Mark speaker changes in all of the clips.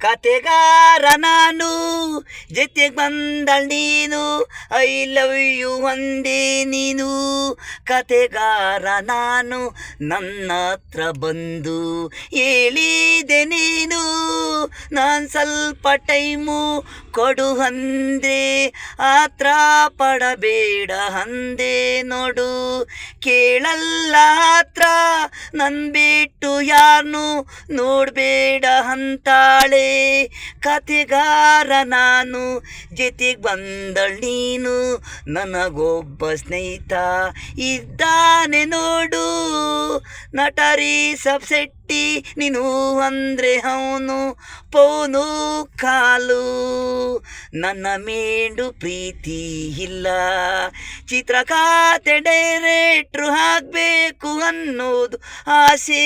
Speaker 1: ಕತೆಗಾರ ನಾನು, ಜೊತೆಗೆ ಬಂದಳ್ ನೀನು, ಐ ಲವ್ ಯು ಒಂದೇ ನೀನು. ಕತೆಗಾರ ನಾನು, ನನ್ನ ಹತ್ರ ಬಂದು ಹೇಳಿದೆ ನೀನು. ನಾನು ಸ್ವಲ್ಪ ಟೈಮು ಕೊಡು ಅಂದೆ, ಆತ್ರ ಪಡಬೇಡ ಅಂದೆ ನೋಡು. ಕೇಳಲ್ಲ ಹತ್ರ ನನ್ ಬಿಟ್ಟು ಯಾರನ್ನು ನೋಡಬೇಡ ಅಂತಾಳೆ. ಕತೆಗಾರ ನಾನು, ಜೊತೆಗೆ ಬಂದಳ್ ನೀನು. ನನಗೊಬ್ಬ ಸ್ನೇಹಿತ ಇದ್ದಾನೆ ನೋಡು. ನಟರಿ ಸಬ್ಸೆಟ್ಟಿ, ನೀನು ಅಂದ್ರೆ ಅವನು ಪೋನು ಕಾಲು. ನನ್ನ ಮೇಂಡು ಪ್ರೀತಿ ಇಲ್ಲ. ಚಿತ್ರಕಾತೆ ಡೈರೆಕ್ಟ್ರು ಹಾಕಬೇಕು ಅನ್ನೋದು ಆಸೆ.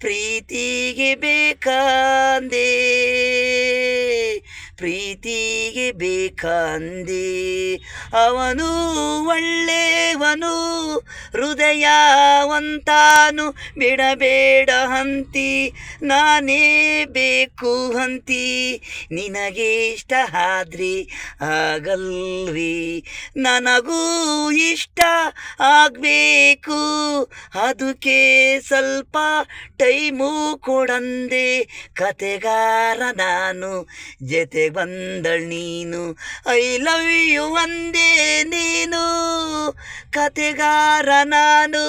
Speaker 1: ಪ್ರೀತಿಗೆ ಬೇಕಂದೆ. ಪ್ರೀತಿಗೆ ಬೇಕಂದಿ. ಅವನು ಒಳ್ಳೆಯವನು, ಹೃದಯವಂತಾನು ಬಿಡಬೇಡ ಹಂತಿ. ನಾನೇ ಬೇಕು ಹಂತಿ, ನಿನಗೆ ಇಷ್ಟ ಆದ್ರಿ? ಆಗಲ್ವಿ ನನಗೂ ಇಷ್ಟ ಆಗಬೇಕು. ಅದಕ್ಕೆ ಸ್ವಲ್ಪ ಟೈಮು ಕೊಡಂದೆ. ಕತೆಗಾರ ನಾನು ಜೊತೆ ಬಂದಳ್ ನೀನು. ಐ ಲವ್ ಯು ಒಂದೇ ನೀನು. ಕತೆಗಾರ ನಾನು.